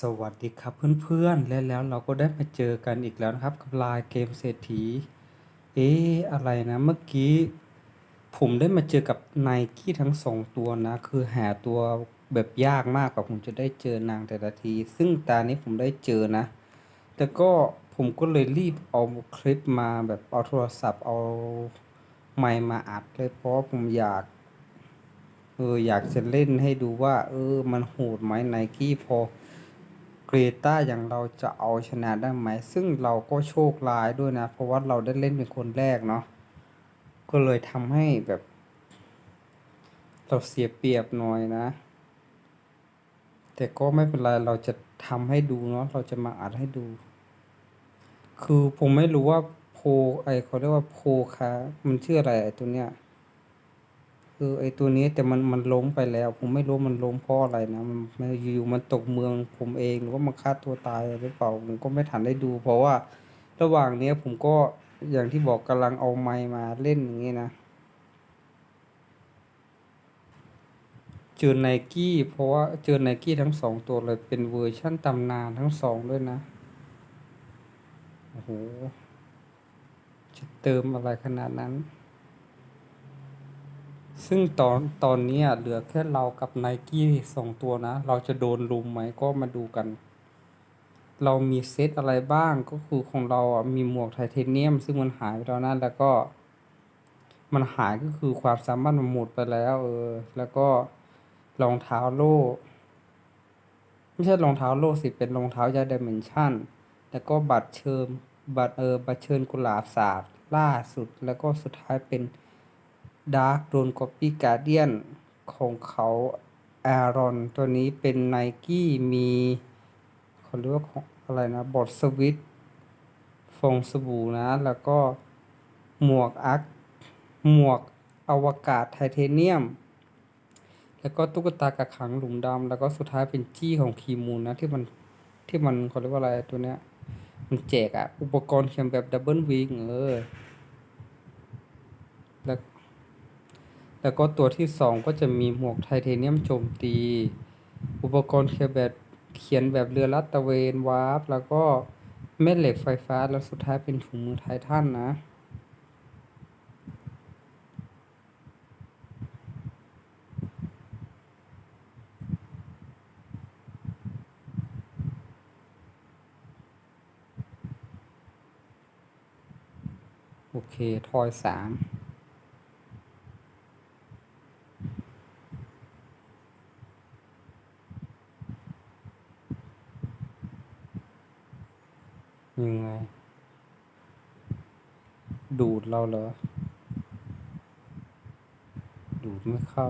สวัสดีครับเพื่อนๆ และแล้วเราก็ได้มาเจอกันอีกแล้วนะครับ กับลายเกมเศรษฐี เอ๊อะไรนะเมื่อกี้ ผมได้มาเจอกับไนกี้ทั้งสองตัวนะ คือหาตัวแบบยากมากกว่าผมจะได้เจอนางแต่ละที ซึ่งตานี้ผมได้เจอนะ แต่ก็ผมก็เลยรีบเอาคลิปมาแบบเอาโทรศัพท์เอาไมค์มาอัดเลยเพราะผมอยากเอออยากจะเล่นให้ดูว่า เออมันโหดไหมไนกี้พอ เกรต้าอย่างเราจะเอาชนะได้ไหม ซึ่งเราก็โชคร้ายด้วยนะ เพราะว่าเราได้เล่นเป็นคนแรกเนาะก็เลยทำให้แบบ เราเสียเปรียบหน่อยนะ แต่ก็ไม่เป็นไรเราจะทำให้ดูเนาะเราจะมาอัดให้ดู คือผมไม่รู้ว่าโพไอเขาเรียกว่าโพคามันชื่ออะไรตัวเนี้ย คือไอตัวนี้แต่มันมันล้มไปแล้ว ผมไม่รู้มันล้มเพราะอะไรนะมันมอยู่มันตกเมืองผมเองหรือว่ามันฆ่าตัวตายหรือเปล่าผมก็ไม่ทันได้ดู เพราะว่าระหว่างเนี้ยผมก็อย่างที่บอกกำลังเอาไมค์มาเล่นอย่างนี้นะเจอไนกี้เพราะว่าเจอไนกี้ทั้งสองตัวเลยเป็นเวอร์ชั่นตำนานทั้งสองด้วยนะโอ้โหจะเติมอะไรขนาดนั้น ซึ่งตอนตอนนี้เหลือแค่เรากับไนกี้สองตัวนะ เราจะโดนลุมไหมก็มาดูกัน เรามีเซตอะไรบ้างก็คือของเราอะมีหมวกไทเทเนียม ซึ่งมันหายไปแล้วนะแล้วก็ มันหายก็คือความสามารถมันหมดไปแล้วเออ แล้วก็รองเท้าโล่ไม่ใช่รองเท้าโล่สิ เป็นรองเท้ายาดิเมนชันแล้วก็บัตรเชิญบัตรเออ บัตรเชิญกุหลาบสาบล่าสุด แล้วก็สุดท้ายเป็น ดาร์กโดนกอปปี้การเดียนของเขาแอรอนตัวนี้เป็นไนกี้มีเขาเรียกว่าอะไรนะ บอดสวิตฟองสบู่นะ แล้วก็หมวกอักหมวกอวกาศไทเทเนียม แล้วก็ตุ๊กตากระขังหลุมดำแล้วก็สุดท้ายเป็นจี้ของคีมูลนะ ที่มันที่มันเขาเรียกว่าอะไรตัวเนี้ยมันแจกอะอุปกรณ์เขียนแบบดับเบิลวิงเออแล้ว แล้วก็ตัวที่สองก็จะมีหมวกไทเทเนียมโจมตี อุปกรณ์เขียนแบบเขียนแบบเรือลาดตะเวนวาร์ปแล้วก็แม่เหล็กไฟฟ้าแล้วสุดท้ายเป็นถุงมือไททันนะ โอเค ทอยสาม ยังไง ดูดเราเหรอ ดูดไม่เข้า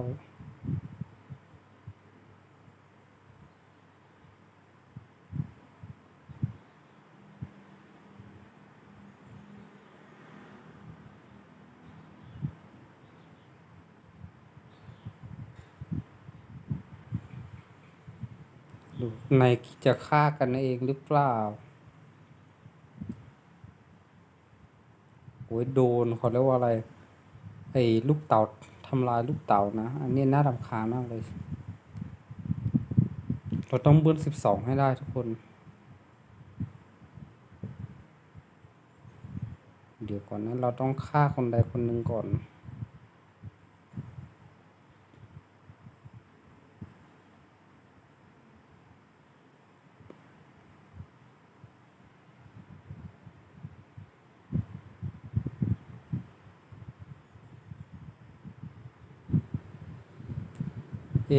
ดูในจะฆ่ากันเองหรือเปล่า โดนเขาเรียกว่าอะไรไอ้ลูกเต่าทำลายลูกเต่านะ อันนี้น่ารำคาญมากเลย เราต้องเบิ้ลสิบสองให้ได้ทุกคน เดี๋ยวก่อนนะเราต้องฆ่าคนใดคนหนึ่งก่อน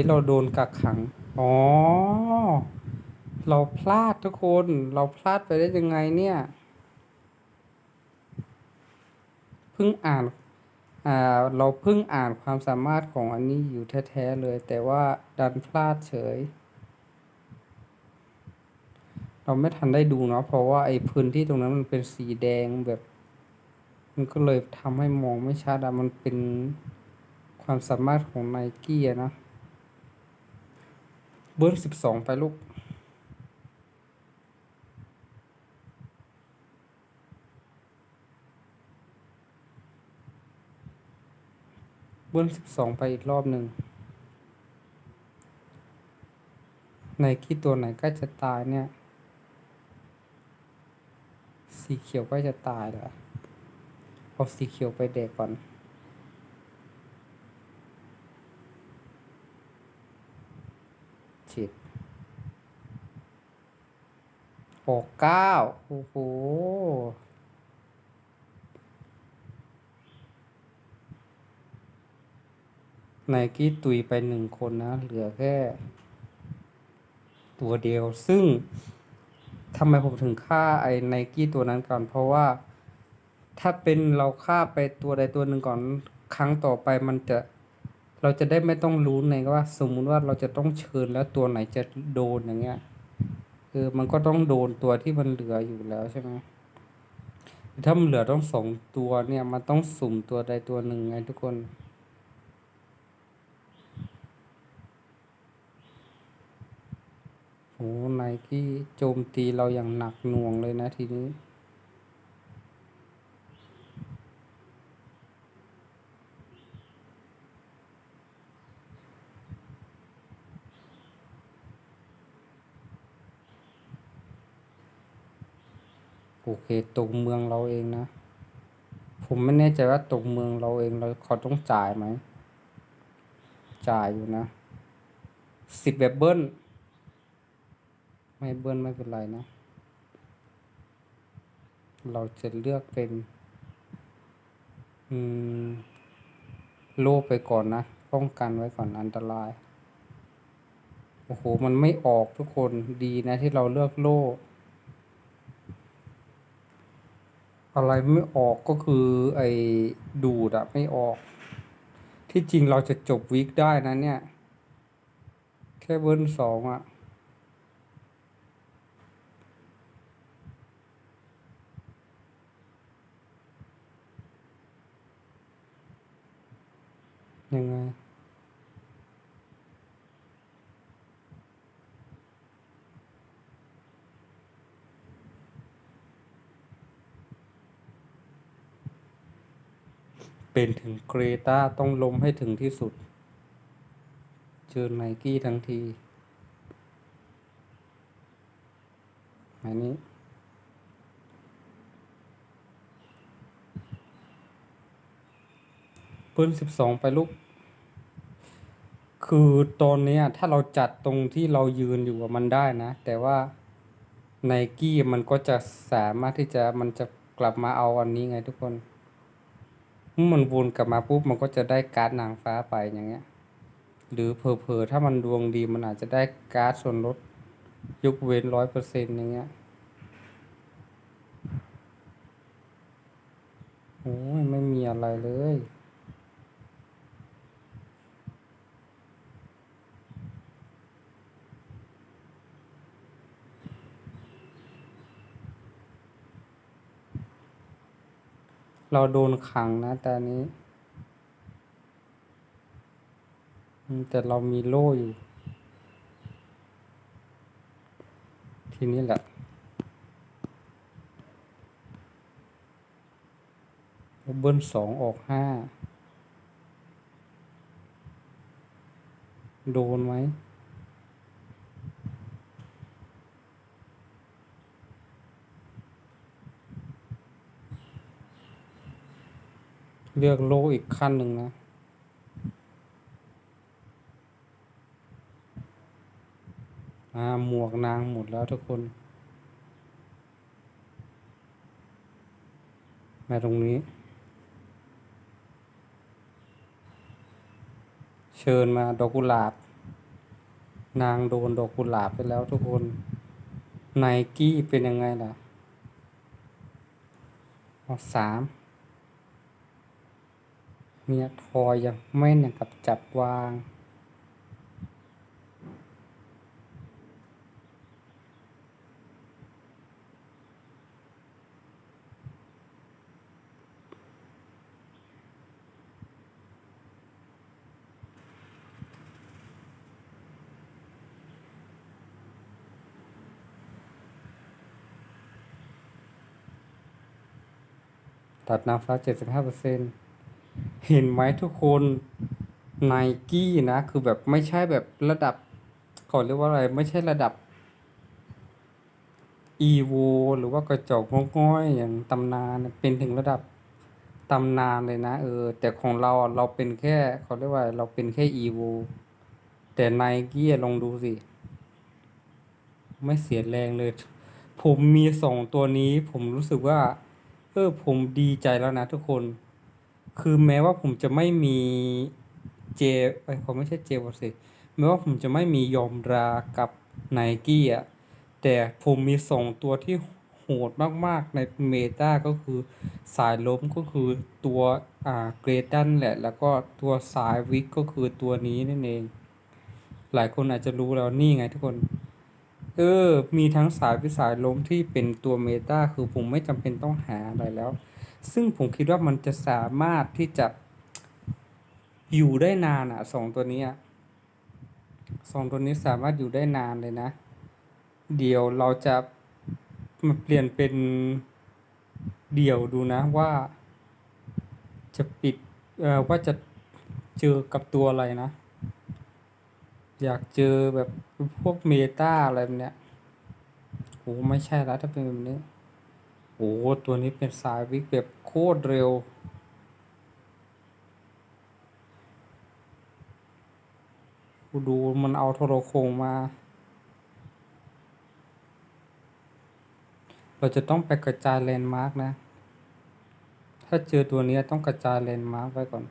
เอ๊ะเราโดนกักขัง อ๋อ เราพลาดทุกคน เราพลาดไปได้ยังไงเนี่ย เพิ่งอ่าน อ่า เราเพิ่งอ่านความสามารถของอันนี้อยู่แท้ๆเลย แต่ว่าดันพลาดเฉย เราไม่ทันได้ดูเนาะ เพราะว่าไอ้พื้นที่ตรงนั้นมันเป็นสีแดงแบบ มันก็เลยทำให้มองไม่ชัดอะมันเป็นความสามารถของไนกี้อะนะ เบอร์สิบสองไปลูก เบิ้ลสิบสองไปอีกรอบหนึ่งไนกี้ตัวไหนกล้จะตายเนี่ย สีเขียวกล้จะตายเหรอเอาสีเขียวไปเด็กก่อน จิตหกเก้าโอ้โหไนกี้ตุยไปหนึ่งคนนะ เหลือแค่ ตัวเดียว ซึ่งทำไมผมถึงฆ่าไอ้ไนกี้ตัวนั้นก่อน เพราะว่าถ้าเป็นเราฆ่าไปตัวใดตัวหนึ่งก่อน ครั้งต่อไปมันจะ เราจะได้ไม่ต้องรู้ไงว่า สมมุติว่าเราจะต้องเชิญแล้วตัวไหนจะโดนอย่างเงี้ยเออมันก็ต้องโดนตัวที่มันเหลืออยู่แล้วใช่ไหมถ้ามันเหลือต้องสองตัวเนี่ยมันต้องสุ่มตัวใดตัวหนึ่งไงทุกคนโอ้ไนกี้โจมตีเราอย่างหนักหน่วงเลยนะทีนี้ โอเคตรงเมืองเราเองนะ ผมไม่แน่ใจว่าตรงเมืองเราเองเราเขาต้องจ่ายไหม จ่ายอยู่นะสิบแบบเบิ้ลไม่เบิ้ลไม่เป็นไรนะ เราจะเลือกเป็น อืม โล่ไปก่อนนะ ป้องกันไว้ก่อนอันตราย โอ้โห มันไม่ออกทุกคนดีนะที่เราเลือกโล่ อะไรไม่ออกก็คือไอ้ดูดอะไม่ออก ที่จริงเราจะจบวีคได้นะเนี่ย แค่เบิ้ลสองอะยังไง เป็นถึงเกรตาต้องล้มให้ถึงที่สุด เจอไนกี้ทั้งทีอันนี้ ปืนสิบสองไปลูก คือตอนนี้ถ้าเราจัดตรงที่เรายืนอยู่มันได้นะ แต่ว่าไนกี้มันก็จะสามารถที่จะมันจะกลับมาเอาอันนี้ไงทุกคน มื่อมันวนกลับมาปุ๊บมันก็จะได้การ์ดนางฟ้าไปอย่างเงี้ย หรือเผลอๆถ้ามันดวงดีมันอาจจะได้การ์ดส่วนลดยกเว้นร้อยเปอร์เซ็นต์อย่างเงี้ยโอ้ยไม่มีอะไรเลย เราโดนขังนะแต่นี้แต่เรามีโล่อยู่ ทีนี้แหละ เบิ้ลสองออกห้า โดนไหม เลือกโลอีกขั้นหนึ่งนะอ่าหมวกนางหมดแล้วทุกคนมาตรงนี้ เชิญมาดอกกุหลาบ นางโดนดอกกุหลาบไปแล้วทุกคนไนกี้เป็นยังไงล่ะเอสาม เมียทอยยังไม่หนักกับจับวาง ตัดนางฟ้าเจ็ดสิบห้าเปอร์เซ็น เห็นไหมทุกคนไนกี้นะ คือแบบไม่ใช่แบบระดับขาเรียกว่าอะไร ไม่ใช่ระดับ EVO หรือว่ากระจกง้อยๆอย่างตำนานเป็นถึงระดับตำนานเลยนะเออ แต่ของเราเราเป็นแค่เขาเรียกว่าเราเป็นแค่ EVO แต่ไนกี้ลองดูสิ ไม่เสียแรงเลย ผมมีสองตัวนี้ ผมรู้สึกว่า เออผมดีใจแล้วนะทุกคน คือแม้ว่าผมจะไม่มีเจไอยเขาไม่ใช่เจวสิแม้ว่าผมจะไม่มียอมรากับไนกี้อะแต่ผมมีสองตัวที่โหดมากๆในเมตาก็คือสายล้มก็คือตัวอ่าเกรตันแหละ แล้วก็ตัวสายวิกก็คือตัวนี้นั่นเอง หลายคนอาจจะรู้แล้วนี่ไงทุกคน เออ มีทั้งสายวิสายล้มที่เป็นตัวเมตาคือผมไม่จำเป็นต้องหาอะไรแล้ว ซึ่งผมคิดว่ามันจะสามารถที่จะอยู่ได้นานอะสองตัวนี้สองตัวนี้สามารถอยู่ได้นานเลยนะ เดี๋ยวเราจะมาเปลี่ยนเป็นเดี่ยวดูนะว่า จะปิดเอ่อว่าจะเจอกับตัวอะไรนะ อยากเจอแบบพวกเมตาอะไรแบบเนี้ยโอ้ไม่ใช่แล้วถ้าเป็นแบบนี้ โอ้ตัวนี้เป็นสายวิกแบบโคตรเร็ว ดูมันเอาโทรโคงมา เราจะต้องไปกระจายเลนมาร์กนะ ถ้าเจอตัวนี้ต้องกระจายเลนมาร์กไว้ก่อน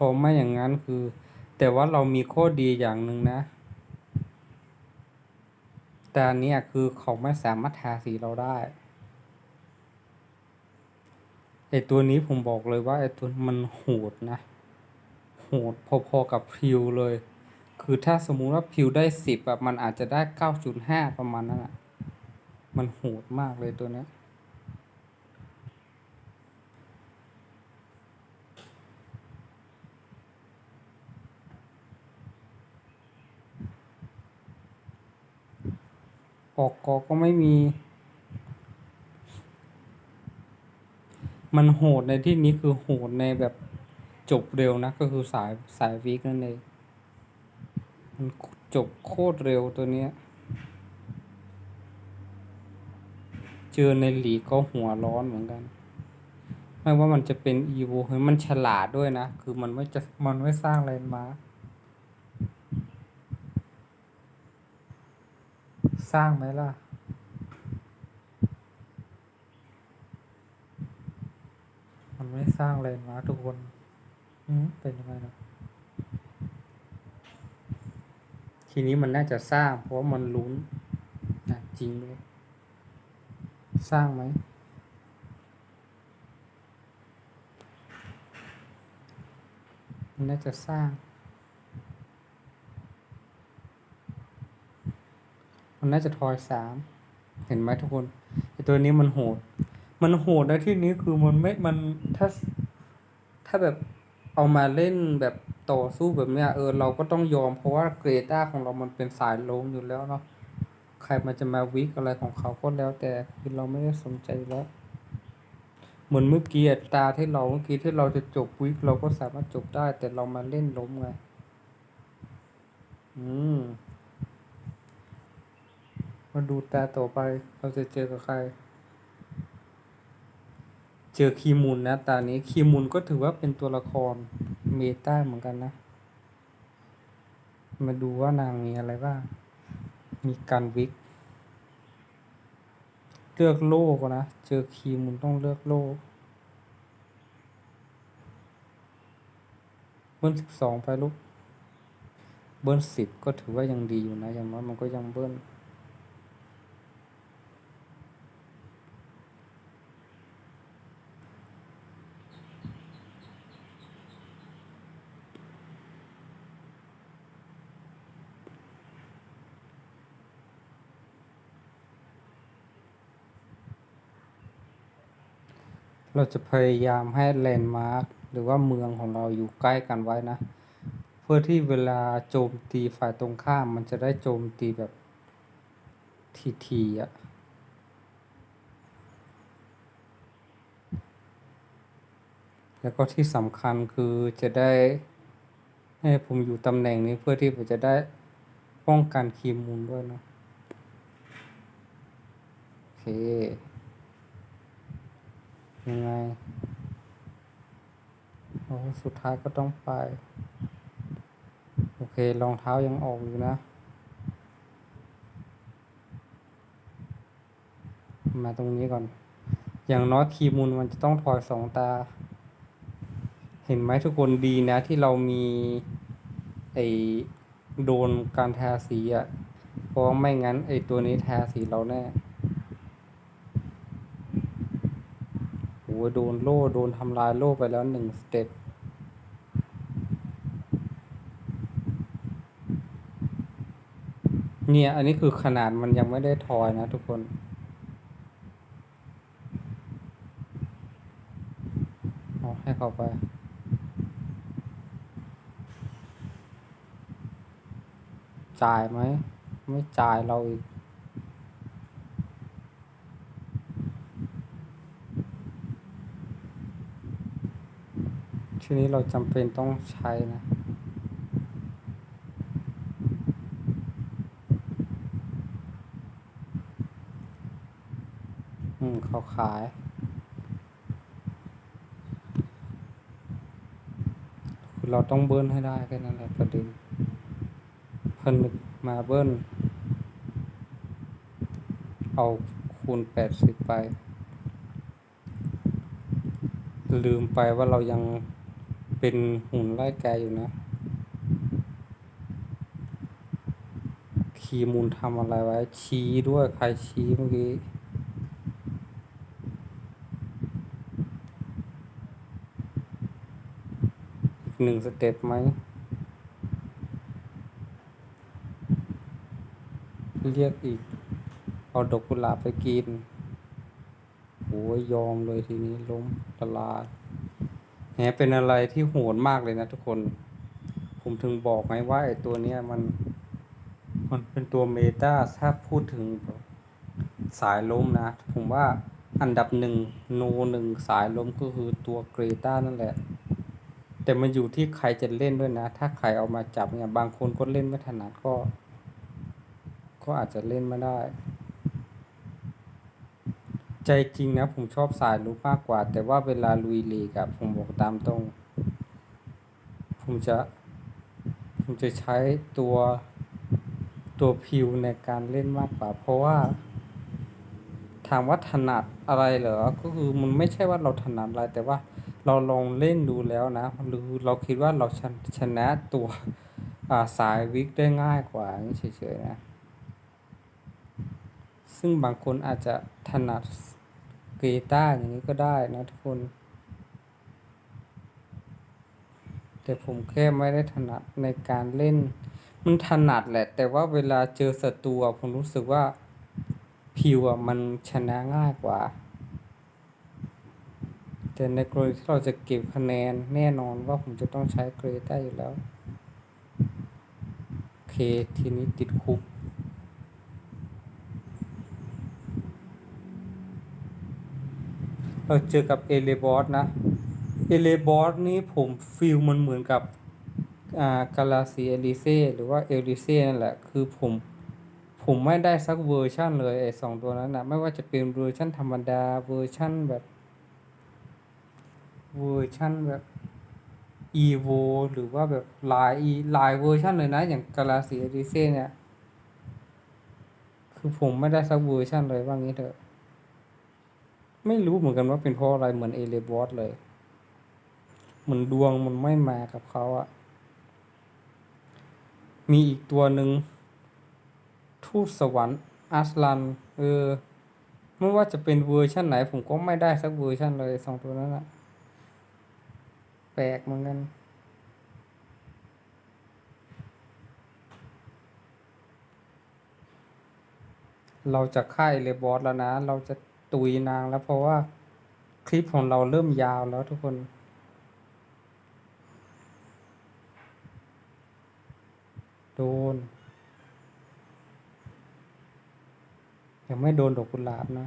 เพราะไม่อย่างนั้นคือ แต่ว่าเรามีข้อดีอย่างหนึ่งนะ แต่อันเนี้ยคือเขาไม่สามารถทาสีเราได้ไอตัวนี้ผมบอกเลยว่าไอตัวมันโหดนะ โหดพอๆกับพิวเลย คือถ้าสมมุติว่าพิวได้สิบอะมันอาจจะได้เก้าจุดห้าประมาณนั้นอะมันโหดมากเลยตัวนี้ ออกกอก็ไม่มี มันโหดในที่นี้คือโหดในแบบจบเร็วนะ ก็คือสายสายวิกนั่นเองมันจบโคตรเร็วตัวเนี้ย เจอในหลีก็หัวร้อนเหมือนกัน ไม่ว่ามันจะเป็นอีโวเฮ้ยมันฉลาดด้วยนะ คือมันไม่จะมันไม่สร้างแลนด์มาร์ค สร้างไหมล่ะ มันไม่สร้างแลนด์มาทุกคนอืเป็นยังไงนะทีนี้มันน่าจะสร้าง เพราะมันลุ้นนะจริงด้วยสร้างไหมมันน่าจะสร้าง มันน่าจะทอยสามเห็นไหมทุกคนไอตัวนี้มันโหด มันโหดในที่นี้คือมันไม่มันถ้าถ้าแบบเอามาเล่นแบบต่อสู้แบบเนี้ยเออเราก็ต้องยอมเพราะว่าเกรดาของเรามันเป็นสายลงอยู่แล้วเนาะใครมันจะมาวิกอะไรของเขาก็แล้วแต่คือเราไม่ได้สนใจแล้ว เหมือนเมื่อกี้ตาที่เราเมื่อกี้ที่เราจะจบวิกเราก็สามารถจบได้ แต่เรามาเล่นล้มไงอืม มาดูตาต่อไปเราจะเจอกับใคร เจอคีมุนนะตานี้คีมุนก็ถือว่าเป็นตัวละครเมตาเหมือนกันนะ มาดูว่านางมีอะไรบ้าง มีการวิก เลือกโลกอะนะ เจอคีมุนต้องเลือกโลกเบิ้ลสิบสองไปลูก เบิ้ลสิบก็ถือว่ายังดีอยู่นะ อย่างน้อยมันก็ยังเบิ้ล เราจะพยายามให้แลนด์มาร์คหรือว่าเมืองของเราอยู่ใกล้กันไว้นะ เพื่อที่เวลาโจมตีฝ่ายตรงข้ามมันจะได้โจมตีแบบทีทีๆอะแล้วก็ที่สำคัญคือจะได้ให้ผมอยู่ตำแหน่งนี้เพื่อที่ผมจะได้ป้องกันคีมูลด้วยนะโอเค ยังไง โอ้สุดท้ายก็ต้องไป โอเครองเท้ายังออกอยู่นะ มาตรงนี้ก่อน อย่างน้อยคีมูลมันจะต้องถอยสองตา เห็นไหมทุกคนดีนะที่เรามี ไอโดนการทาสีอะ่ะเพราะไม่งั้นไอตัวนี้ทาสีเราแน่ โดนโล่โดนทำลายโล่ไปแล้วหนึ่งสเต็ปเนี่ย อันนี้คือขนาดมันยังไม่ได้ทอยนะทุกคน เอาให้เขาไป จ่ายไหม ไม่จ่ายเราอีก ทีนี้เราจำเป็นต้องใช้นะอืมเขาขาย คือเราต้องเบิ้ลให้ได้แค่นั้นแหละประเด็นผนึกมาเบิ้ลเอาคูณแปดสิบไป ลืมไปว่าเรายัง เป็นหุ่นไล่แกอยู่นะ คีมูลทำอะไรไว้ ชี้ด้วย ใครชี้เมื่อกี้อีกหนึ่งสเต็ปไหม เรียกอีก เอาดอกกุหลาบไปกิน โอ้ยยอมเลยทีนี้ล้มละลายแหม เป็นอะไรที่โหดมากเลยนะทุกคน ผมถึงบอกไงว่าไอ้ตัวเนี้ยมัน มันเป็นตัวเมตาถ้าพูดถึงสายล้มนะ ผมว่าอันดับหนึ่งโนหนึ่งสายล้มก็คือตัวเกรตานั่นแหละ แต่มันอยู่ที่ใครจะเล่นด้วยนะ ถ้าใครเอามาจับเนี่ย บางคนก็เล่นไม่ถนัดก็ ก็อาจจะเล่นไม่ได้ ใจจริงนะผมชอบสายลุกมากกว่า แต่ว่าเวลาลุยลีกอะผมบอกตามตรง ผมจะ ผมจะใช้ตัวตัวพิวในการเล่นมากกว่า เพราะว่า ถามว่าถนัดอะไรเหรอ ก็คือมันไม่ใช่ว่าเราถนัดอะไร แต่ว่าเราลองเล่นดูแล้วนะหรือเราคิดว่าเราชนชนะตัวาสายวิกได้ง่ายกว่าเฉยๆนะ ซึ่งบางคนอาจจะ ถนัดเกตาอย่างนี้ก็ได้นะทุกคน แต่ผมแค่ไม่ได้ถนัดในการเล่น มันถนัดแหละ แต่ว่าเวลาเจอศัตรูผมรู้สึกว่าพิวอะมันชนะง่ายกว่า แต่ในกรณีที่เราจะเก็บคะแนนแน่นอนว่าผมจะต้องใช้เกรดได้อยู่แล้ว โอเค ทีนี้ติดคุก เราเจอกับเอเลบอสนะเอเลบอสนี้ผมฟิลมันเหมือนกับอ่ากาลาซีเอลิเซ่หรือว่าเอลิเซ่นั่นแหละ คือผมผมไม่ได้สักเวอร์ชันเลยไอสองตัวนั้นนะไม่ว่าจะเป็นเวอร์ชันธรรมดาเวอร์ชันแบบเวอร์ชันแบบ EVO หรือว่าแบบหลายอีหลายเวอร์ชันเลยนะ อย่าง Galaxy Odyssey เนี่ย คือผมไม่ได้สักเวอร์ชันเลยว่างี้เถอะ ไม่รู้เหมือนกันว่าเป็นเพราะอะไรเหมือนเอเลบอสเลย เหมือนดวงมันไม่มากับเขาอะมีอีกตัวหนึ่งทูตสวรรค์อัสลัน เออ ไม่ว่าจะเป็นเวอร์ชันไหน ผมก็ไม่ได้สักเวอร์ชันเลยสองตัวนั้นอะแปลกเหมือนกันเราจะค่ายเลบอสแล้วนะ เราจะ ตุยนางแล้วเพราะว่าคลิปของเราเริ่มยาวแล้วทุกคน โดน ยังไม่โดนดอกกุหลาบนะ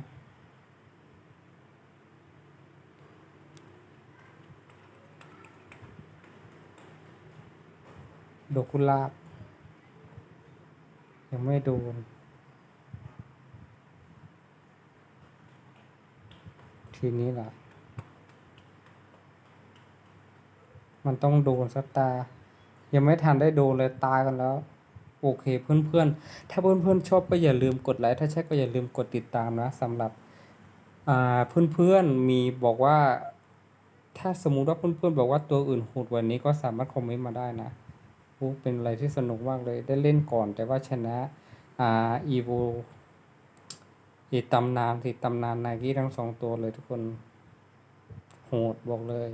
ดอกกุหลาบ ยังไม่โดน ทีนี้ล่ะ มันต้องโดนสักตายังไม่ทันได้โดนเลยตายกันแล้ว โอเคเพื่อนๆ ถ้าเพื่อนๆชอบก็อย่าลืมกดไลค์ถ้าใช่ก็อย่าลืมกดติดตามนะสำหรับอ่าเพื่อนๆมีบอกว่า ถ้าสมมุติว่าเพื่อนๆบอกว่าตัวอื่นโหดวันนี้ก็สามารถคอมเมนต์มาได้นะเป็นอะไรที่สนุกมากเลยได้เล่นก่อนแต่ว่าชนะอ่าอีโว อีตำนานสิตำนานนายกี้ทั้งสองตัวเลยทุกคน โหดบอกเลย